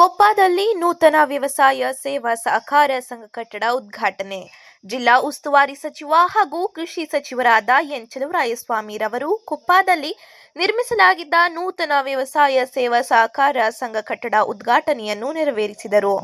ಕೊಪ್ಪದಲ್ಲಿ ನೂತನ ವ್ಯವಸಾಯ ಸೇವಾ ಸಹಕಾರ ಸಂಘ ಕಟ್ಟಡ ಉದ್ಘಾಟನೆ. ಜಿಲ್ಲಾ ಉಸ್ತುವಾರಿ ಸಚಿವ ಹಾಗೂ ಕೃಷಿ ಸಚಿವರಾದ ಎನ್ ಚಲುವರಾಯಸ್ವಾಮಿರವರು ಕೊಪ್ಪದಲ್ಲಿ ನಿರ್ಮಿಸಲಾಗಿದ್ದ ನೂತನ ವ್ಯವಸಾಯ ಸೇವಾ ಸಹಕಾರ ಸಂಘ ಕಟ್ಟಡ ಉದ್ಘಾಟನೆಯನ್ನು ನೆರವೇರಿಸಿದರು.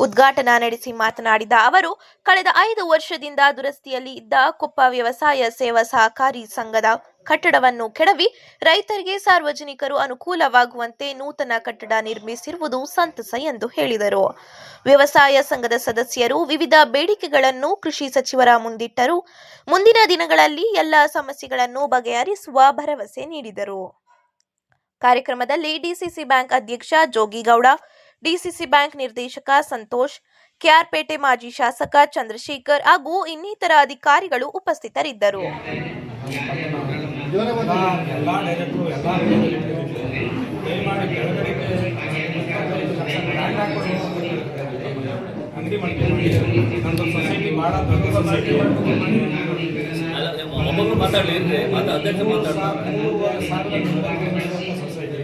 ಉದ್ಘಾಟನಾ ನಡೆಸಿ ಮಾತನಾಡಿದ ಅವರು, ಕಳೆದ ಐದು ವರ್ಷದಿಂದ ದುರಸ್ತಿಯಲ್ಲಿ ಇದ್ದ ಕೊಪ್ಪ ವ್ಯವಸಾಯ ಸೇವಾ ಸಹಕಾರಿ ಸಂಘದ ಕಟ್ಟಡವನ್ನು ಕೆಡವಿ ರೈತರಿಗೆ ಸಾರ್ವಜನಿಕರು ಅನುಕೂಲವಾಗುವಂತೆ ನೂತನ ಕಟ್ಟಡ ನಿರ್ಮಿಸಿರುವುದು ಸಂತಸ ಎಂದು ಹೇಳಿದರು. ವ್ಯವಸಾಯ ಸಂಘದ ಸದಸ್ಯರು ವಿವಿಧ ಬೇಡಿಕೆಗಳನ್ನು ಕೃಷಿ ಸಚಿವರ ಮುಂದಿಟ್ಟರು. ಮುಂದಿನ ದಿನಗಳಲ್ಲಿ ಎಲ್ಲ ಸಮಸ್ಯೆಗಳನ್ನು ಬಗೆಹರಿಸುವ ಭರವಸೆ ನೀಡಿದರು. ಕಾರ್ಯಕ್ರಮದಲ್ಲಿ ಡಿಸಿಸಿ ಬ್ಯಾಂಕ್ ಅಧ್ಯಕ್ಷ ಜೋಗಿಗೌಡ, ಡಿಸಿಸಿ ಬ್ಯಾಂಕ್ ನಿರ್ದೇಶಕ ಸಂತೋಷ್, ಕೆಆರ್ಪೇಟೆ ಮಾಜಿ ಶಾಸಕ ಚಂದ್ರಶೇಖರ್ ಹಾಗೂ ಇನ್ನಿತರ ಅಧಿಕಾರಿಗಳು ಉಪಸ್ಥಿತರಿದ್ದರು. ಎಲ್ಲ ಎಲ್ಲ ಡೈರೆಕ್ಟ್ರು ಎಲ್ಲ ದಯಮಾಡಿ ಕೆಳಗಡೆ ಅಂಗಡಿ ಮಾಡ್ತೀವಿ ನಮ್ಮದು ಸೊಸೈಟಿ ಭಾಳ ದೊಡ್ಡ ಸೊಸೈಟಿ ಅಲ್ಲ ಒಬ್ಬೊಬ್ರು ಮಾತಾಡಲಿ ಇರ್ರಿ ಮಾತಾ ಅಧ್ಯಕ್ಷ ಮಾತಾಡ್ತಾರೆ ಮೂರುವರೆ ಸಾವಿರ ಸೊಸೈಟಿ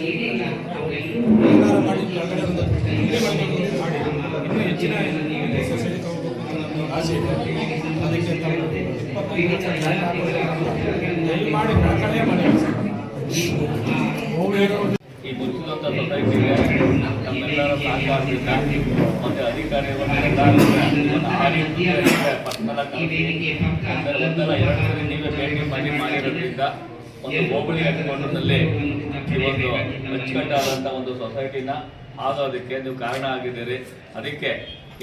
ಹದಿನೇಳರಿಂದ ಮಾಡಿ ಕೆಳಗಡೆ ಒಂದು ಅಂಗಡಿ ಮಾಡಬೇಕು ಮಾಡಿ ಇನ್ನೂ ಹೆಚ್ಚಿನ ಸೊಸೈಟಿ ತಗೋಬೇಕು ಅಂತ ನಮ್ಮ ಆಸೆ ಇದೆ ಅದಕ್ಕೆ ತಾವು ಇಪ್ಪತ್ತೈದು ಲಕ್ಷ ಲ್ಯಾಂಡ್ ಹಾಕೋದು ದಯಮಾಡಿ ಕಳಕಳಿಯೇ ಮಾಡಿ ಈ ಮುಚ್ಚಿದಂಥ ಸೊಸೈಟಿಗೆ ನಮ್ಮೆಲ್ಲರ ಸಹಕಾರದಿಂದ ಮತ್ತೆ ಅಧಿಕಾರಿಗಳು ನೀವೇ ಭೇಟಿ ಮಾಡಿ ಮಾಡಿರೋದ್ರಿಂದ ಒಂದು ಹೋಬಳಿ ಹೆಡ್ಕ್ವಾರ್ಟರ್ನಲ್ಲಿ ಈ ಒಂದು ಅಚ್ಚುಕಟ್ಟಾದಂಥ ಒಂದು ಸೊಸೈಟಿನ ಆಗೋದಕ್ಕೆ ನೀವು ಕಾರಣ ಆಗಿದ್ದೀರಿ. ಅದಕ್ಕೆ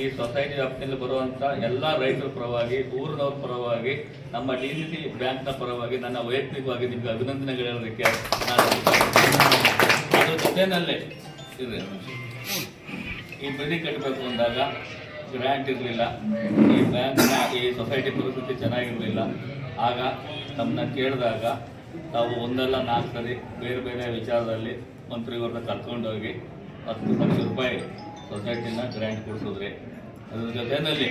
ಈ ಸೊಸೈಟಿ ವ್ಯಾಪ್ತಿಯಲ್ಲಿ ಬರುವಂಥ ಎಲ್ಲ ರೈತರ ಪರವಾಗಿ, ಊರಿನವ್ರ ಪರವಾಗಿ, ನಮ್ಮ ಡಿ ಸಿ ಸಿ ಬ್ಯಾಂಕ್ನ ಪರವಾಗಿ ನನ್ನ ವೈಯಕ್ತಿಕವಾಗಿ ನಿಮಗೆ ಅಭಿನಂದನೆಗಳು ಹೇಳೋದಕ್ಕೆ ನಾನು ಅದ್ರ ಇದೆ ಈ ಬಿಲ್ಡಿಂಗ್ ಕಟ್ಟಬೇಕು ಅಂದಾಗ ಗ್ರ್ಯಾಂಟ್ ಇರಲಿಲ್ಲ. ಈ ಬ್ಯಾಂಕ್ನ ಈ ಸೊಸೈಟಿ ಪರಿಸ್ಥಿತಿ ಚೆನ್ನಾಗಿರಲಿಲ್ಲ. ಆಗ ತಮ್ಮನ್ನ ಕೇಳಿದಾಗ ತಾವು ಒಂದಲ್ಲ ನಾಲ್ಕು ಸರಿ ಬೇರೆ ಬೇರೆ ವಿಚಾರದಲ್ಲಿ ಮಂತ್ರಿಗಳನ್ನ ಕರ್ಕೊಂಡೋಗಿ ಹತ್ತು ಲಕ್ಷ ರೂಪಾಯಿ ಸೊಸೈಟಿನ ಗ್ರ್ಯಾಂಟ್ ಕೊಡಿಸಿದ್ರಿ. ಅದ್ರ ಜೊತೆಯಲ್ಲಿ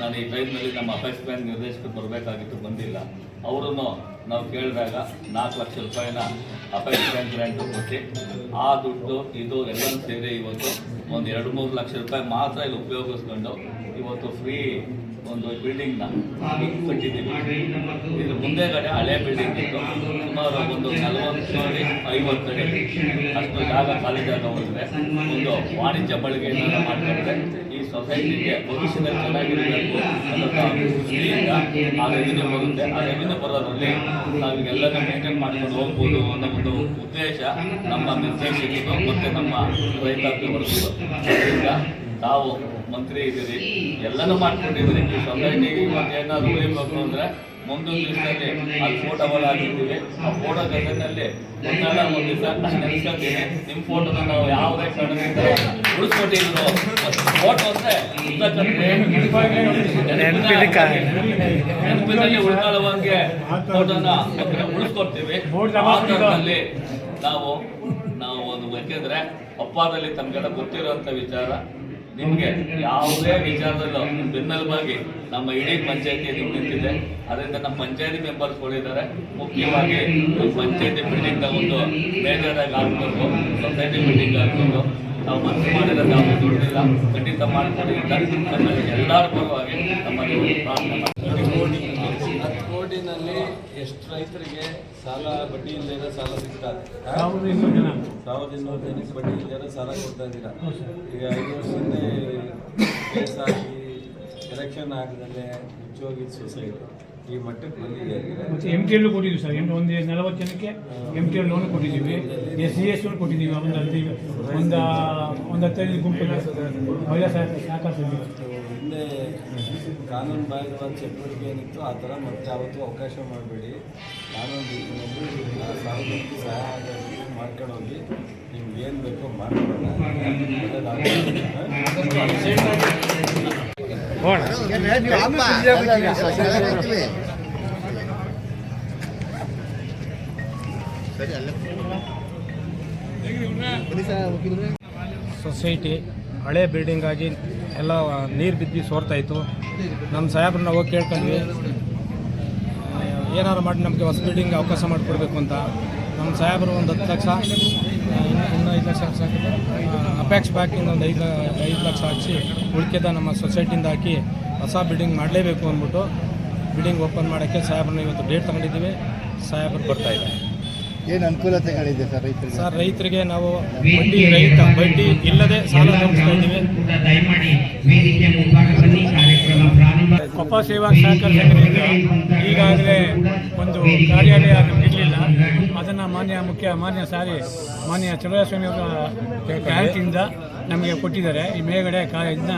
ನಾನು ಈ ಟೈಮ್ನಲ್ಲಿ ನಮ್ಮ ಅಪೆಕ್ಸ್ ಬ್ಯಾಂಕ್ ನಿರ್ದೇಶಕರು ಬರಬೇಕಾಗಿತ್ತು, ಬಂದಿಲ್ಲ. ಅವರನ್ನು ನಾವು ಕೇಳಿದಾಗ ನಾಲ್ಕು ಲಕ್ಷ ರೂಪಾಯಿನ ಅಪೆಕ್ಸ್ ಬ್ಯಾಂಕ್ ಗ್ರ್ಯಾಂಟ್ ಕೊಟ್ಟು, ಆ ದುಡ್ಡು, ಇದು ಎಲ್ಲರೂ ಸೇರಿ ಇವತ್ತು ಒಂದು ಎರಡು ಮೂರು ಲಕ್ಷ ರೂಪಾಯಿ ಮಾತ್ರ ಇಲ್ಲಿ ಉಪಯೋಗಿಸ್ಕೊಂಡು ಇವತ್ತು ಫ್ರೀ ಒಂದು ಬಿಲ್ಡಿಂಗ್ನ ಕಟ್ಟಿದ್ದೀವಿ. ಇದು ಮುಂದೆಗಡೆ ಹಳೆ ಬಿಲ್ಡಿಂಗ್ ಇತ್ತು. ಸುಮಾರು ಒಂದು ಅಡಿ ಐವತ್ತು ಅಡಿ ಅಷ್ಟು ಜಾಗ ಖಾಲಿ ಜಾಗ ಹೋದರೆ ಒಂದು ವಾಣಿಜ್ಯ ಬಳಕೆಯನ್ನು ಮಾಡ್ಕೊಂಡ್ರೆ ಈ ಸೊಸೈಟಿಗೆ ಭವಿಷ್ಯದಲ್ಲಿ ಚೆನ್ನಾಗಿರಬೇಕು ಅನ್ನೋ ದೃಷ್ಟಿಯಿಂದ ಆ ರೆವಿನ್ಯೂ ಬರುತ್ತೆ. ಆ ರೆವಿನ್ಯೂ ಬರೋದ್ರಲ್ಲಿ ನಾವೀಗೆಲ್ಲನೂ ಮೇಂಟೈನ್ ಮಾಡ್ಕೊಂಡು ಹೋಗ್ಬೋದು ಅನ್ನೋ ಒಂದು ಉದ್ದೇಶ ನಮ್ಮ ನಿರ್ದೇಶಕರು ಮತ್ತು ನಮ್ಮ ರೈತಾಪಿ ಬರ್ತದೆ ಅದರಿಂದ ತಾವು ಮಂತ್ರಿ ಇದ್ದೀರಿ ಎಲ್ಲನೂ ಮಾಡ್ಕೊಂಡಿದ್ದೀರಿ. ಈ ಸೊಸೈಟಿ ಇವತ್ತು ಏನಾದ್ರು ಉಳಿಬೇಕು ಅಂದರೆ ಮುಂದೊಂದು ದಿವಸದಲ್ಲಿ ಅಲ್ಲಿ ಫೋಟೋಗಳು ಹಾಕಿದ್ದೀವಿ. ಆ ಫೋಟೋ ಜೊತೆನಲ್ಲಿ ಒಂದಲ್ಲ ಒಂದು ದಿವಸ ನಾನು ನಿಮ್ಮ ಫೋಟೋನ ನಾವು ಯಾವುದೇ ಕಾರಣದಿಂದ ಉಳಿಸ್ಕೊಟ್ಟಿದ್ರು ಫೋಟೋ ಅಂದರೆ ನೆನಪಿನಲ್ಲಿ ಉಳ್ಕೊಳ್ಳುವಂಗೆ ಫೋಟೋನ ಉಳಿಸ್ಕೊಡ್ತೀವಿ. ನಾವು ನಾವು ಒಂದು ಯಾಕೆಂದ್ರೆ ಅಪ್ಪಾದಲ್ಲಿ ತಮಗೆಲ್ಲ ಗೊತ್ತಿರುವಂತ ವಿಚಾರ. ನಿಮ್ಗೆ ಯಾವುದೇ ವಿಚಾರದಲ್ಲೂ ನಿಮ್ ಬೆನ್ನೆಲುಬಾಗಿ ನಮ್ಮ ಇಡೀ ಪಂಚಾಯತಿ ನಿಂತಿದೆ. ಅದರಿಂದ ನಮ್ಮ ಪಂಚಾಯತಿ ಮೆಂಬರ್ಸ್ ಗಳಿದ್ದಾರೆ ಮುಖ್ಯವಾಗಿ ನಮ್ಮ ಪಂಚಾಯತಿ ಬಿಲ್ಡಿಂಗ್ ಒಂದು ಮೇಜರ್ ಆಗಿ ಆಗ್ಬೇಕು. ಸೊಸೈಟಿ ಬಿಲ್ಡಿಂಗ್ ಆಗ್ಬೇಕು. ನಾವು ಮನಸ್ಸು ಮಾಡಿದ್ರೆ ನಾವು ದುಡ್ಡಿಲ್ಲ ಖಂಡಿತ ಅಂತ ಎಲ್ಲರ ಪರವಾಗಿ ನಮ್ಮಲ್ಲಿ ಪ್ರಾರ್ಥನೆ ಕೋಟಿನಲ್ಲಿ ಎಷ್ಟು ರೈತರಿಗೆ ಸಾಲ ಬಡ್ಡಿ ಇಲ್ಲದೆ ಸಾಲ ಸಿಗ್ತಾರೆ ಸಾವಿರದ ಇನ್ನೂರು ಜನಕ್ಕೆ ಬಡ್ಡಿ ಇಲ್ಲದೆ ಸಾಲ ಕೊಡ್ತಾ ಇದ್ದೀರಾ? ಈಗ ಐದು ವರ್ಷದಿಂದ ಕೇಸಾಗಿ ಎಲೆಕ್ಷನ್ ಆಗದಲ್ಲೇ ಮುಚ್ಚೋಗಿದ್ದ ಸೊಸೈಟಿ ಈ ಮಟ್ಟಕ್ಕೆ ಬಂದಿದೆ ಮತ್ತು ಎಂ ಟಿ ಎಲ್ ಕೊಟ್ಟಿದ್ದೀವಿ ಸರ್. ಎಂಟು ಒಂದು ನಲವತ್ತು ಜನಕ್ಕೆ ಎಂ ಟಿ ಎಲ್ ಲೋನ್ ಕೊಟ್ಟಿದ್ದೀವಿ. ಎಸ್ ಸಿ ಎಸ್ ಲೋನ್ ಕೊಟ್ಟಿದ್ದೀವಿ. ಒಂದು ಹದಿನೈದು ಒಂದು ಒಂದು ಹತ್ತೈದು ಗುಂಪಿನ ಮಹಿಳಾ ಸಹ- ಸಹಕಾರ ಹಿಂದೆ ಕಾನೂನು ಬಾಹಿರವಾದ ಚಟುವಟಿಕೆ ಏನಿತ್ತು ಆ ಥರ ಮತ್ತೆ ಯಾವತ್ತೂ ಅವಕಾಶ ಮಾಡಬೇಡಿ. ಕಾನೂನು ಸಾರ್ವಜನಿಕ ಸಹಾಯ ಮಾಡ್ಕೊಂಡು ಹೋಗಿ ನಿಮ್ಗೆ ಏನು ಬೇಕೋ ಮಾಡ್ಕೊಳ್ಳೋಣ. ಸೊಸೈಟಿ, ಹಳೆ ಬಿಲ್ಡಿಂಗ್ ಆಗಿ ಎಲ್ಲ ನೀರು ಬಿದ್ದು ಸೋರ್ತಾ ಇತ್ತು. ನಮ್ಮ ಸಾಹೇಬ್ರನ್ನ ಹೋಗಿ ಕೇಳ್ಕೊಂಡ್ವಿ. ಏನಾರು ಮಾಡಿ ನಮಗೆ ಹೊಸ ಬಿಲ್ಡಿಂಗ್ ಅವಕಾಶ ಮಾಡಿಕೊಡ್ಬೇಕು ಅಂತ. ನಮ್ಮ ಸಾಹೇಬರು ಒಂದು ಹತ್ತು ಲಕ್ಷ ಇನ್ನು ಇನ್ನೂ ಐದು ಲಕ್ಷ ಹಾಕಿದ್ರೆ ಅಪ್ಯಾಕ್ಸ್ ಬ್ಯಾಂಕಿಂದ ಒಂದು ಐದು ಐದು ಲಕ್ಷ ಹಾಕಿಸಿ ಉಳಿಕೆದ ನಮ್ಮ ಸೊಸೈಟಿಯಿಂದ ಹಾಕಿ ಹೊಸ ಬಿಲ್ಡಿಂಗ್ ಮಾಡಲೇಬೇಕು ಅಂದ್ಬಿಟ್ಟು ಬಿಲ್ಡಿಂಗ್ ಓಪನ್ ಮಾಡೋಕ್ಕೆ ಸಾಹೇಬ್ರನ್ನ ಇವತ್ತು ಡೇಟ್ ತಗೊಂಡಿದ್ದೀವಿ. ಸಾಹೇಬರು ಬರ್ತಾ ಇದ್ದಾರೆ. ಏನು ಅನುಕೂಲತೆಗಳಿದೆ ಸರ್ ರೈತರಿಗೆ? ಸರ್ ರೈತರಿಗೆ ನಾವು ಬಡ್ಡಿ ರೈತ ಬಡ್ಡಿ ಇಲ್ಲದೆ ಸಾಲ ಇದ್ದೀವಿ. ಕೊಪ್ಪ ಸೇವಾ ಸಹಕಾರ ಸಂಘದಿಂದ ಈಗಾಗಲೇ ಒಂದು ಕಾರ್ಯಾಲಯ ಅದನ್ನು ಮಾನ್ಯ ಮುಖ್ಯ, ಮಾನ್ಯ ಸಾರಿ, ಮಾನ್ಯ ಚಲುವಸ್ವಾಮಿ ಅವರ ಕ್ಯಾರೆಟಿಂದ ನಮಗೆ ಕೊಟ್ಟಿದ್ದಾರೆ. ಈ ಮೇಲುಗಡೆ ಕಾ ಇದನ್ನ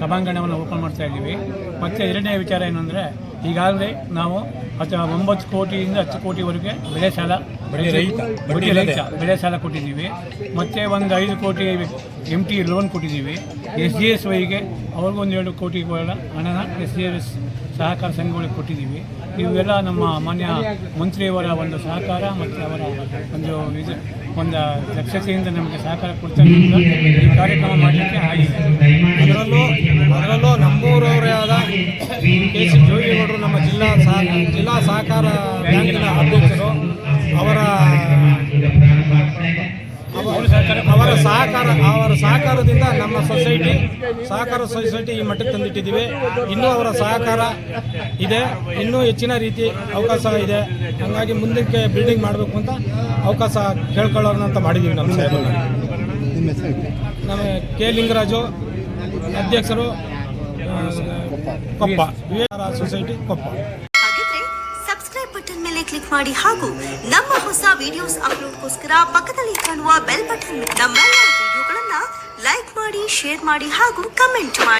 ಸಭಾಂಗಣವನ್ನು ಓಪನ್ ಮಾಡ್ತಾ ಇದ್ದೀವಿ. ಮತ್ತು ಎರಡನೇ ವಿಚಾರ ಏನು ಅಂದರೆ ಈಗಾಗಲೇ ನಾವು ಹತ್ತು ಒಂಬತ್ತು ಕೋಟಿಯಿಂದ ಹತ್ತು ಕೋಟಿವರೆಗೆ ಬೆಳೆ ಸಾಲ ಬಡ್ಡಿ ರಹಿತ, ಬಡ್ಡಿ ಬಡ್ಡಿ ರಹಿತ ಬೆಳೆ ಸಾಲ ಕೊಟ್ಟಿದ್ದೀವಿ. ಮತ್ತು ಒಂದು ಐದು ಕೋಟಿ ಎಂ ಟಿ ಲೋನ್ ಕೊಟ್ಟಿದ್ದೀವಿ. ಎಸ್ ಡಿ ಎಸ್ ವೈಗೆ ಅವ್ರಿಗೊಂದು ಎರಡು ಕೋಟಿ ಹಣನ ಎಸ್ ಡಿ ಎಸ್ ಸಹಕಾರ ಸಂಘಗಳಿಗೆ ಕೊಟ್ಟಿದ್ದೀವಿ. ಇವೆಲ್ಲ ನಮ್ಮ ಮಾನ್ಯ ಮಂತ್ರಿಯವರ ಒಂದು ಸಹಕಾರ ಮತ್ತು ಅವರ ಒಂದು ಇದು ಒಂದು ದಕ್ಷತೆಯಿಂದ ನಮಗೆ ಸಹಕಾರ ಕೊಡ್ತಾ ಈ ಕಾರ್ಯಕ್ರಮ ಮಾಡಲಿಕ್ಕೆ ಆಗಿದೆ. ಅದರಲ್ಲೂ ಅದರಲ್ಲೂ ನಮ್ಮೂರವರೇ ಆದ ಕೆ ಸಿ ಜೋಗಿಗೌಡರು ನಮ್ಮ ಜಿಲ್ಲಾ ಸಹ ಜಿಲ್ಲಾ ಸಹಕಾರ ಬ್ಯಾಂಕಿನ ಅಧ್ಯಕ್ಷರು ಅವರ ಅವ- ಅವರ ಸಹಕಾರ ಅವರ ಸಹಕಾರದಿಂದ ನಮ್ಮ ಸೊಸೈಟಿ ಸಹಕಾರ ಸೊಸೈಟಿ ಈ ಮಟ್ಟಕ್ಕೆ ತಂದಿಟ್ಟಿದ್ದೀವಿ. ಇನ್ನೂ ಅವರ ಸಹಕಾರ ಇದೆ. ಇನ್ನೂ ಹೆಚ್ಚಿನ ರೀತಿ ಅವಕಾಶ ಇದೆ. ಹಾಗಾಗಿ ಮುಂದಕ್ಕೆ ಬಿಲ್ಡಿಂಗ್ ಮಾಡಬೇಕು ಅಂತ ಅವಕಾಶ ಕೇಳ್ಕೊಳ್ಳೋಣ ಅಂತ ಮಾಡಿದ್ದೀವಿ ನಮ್ಮ ಸಾಹೇಬರನ್ನ ನಮ್ಮ ಕೆ ಲಿಂಗರಾಜು. ಅಧ್ಯಕ್ಷರು ಕೊಪ್ಪ. ಸೊಸೈಟಿ ಕೊಪ್ಪ. ಹಾಗಿದ್ರೆ ಸಬ್ಸ್ಕ್ರೈಬ್ ಬಟನ್ ಮೇಲೆ ಕ್ಲಿಕ್ ಮಾಡಿ ಹಾಗೂ ನಮ್ಮ ಹೊಸ ವಿಡಿಯೋಸ್ ಅಪ್ಲೋಡ್ಗೋಸ್ಕರ ಪಕ್ಕದಲ್ಲಿ ಕಾಣುವ ಬೆಲ್ ಬಟನ್ ನಮ್ಮೆಲ್ಲ ವಿಡಿಯೋಗಳನ್ನ ಲೈಕ್ ಮಾಡಿ ಶೇರ್ ಮಾಡಿ ಹಾಗೂ ಕಮೆಂಟ್ ಮಾಡಿ.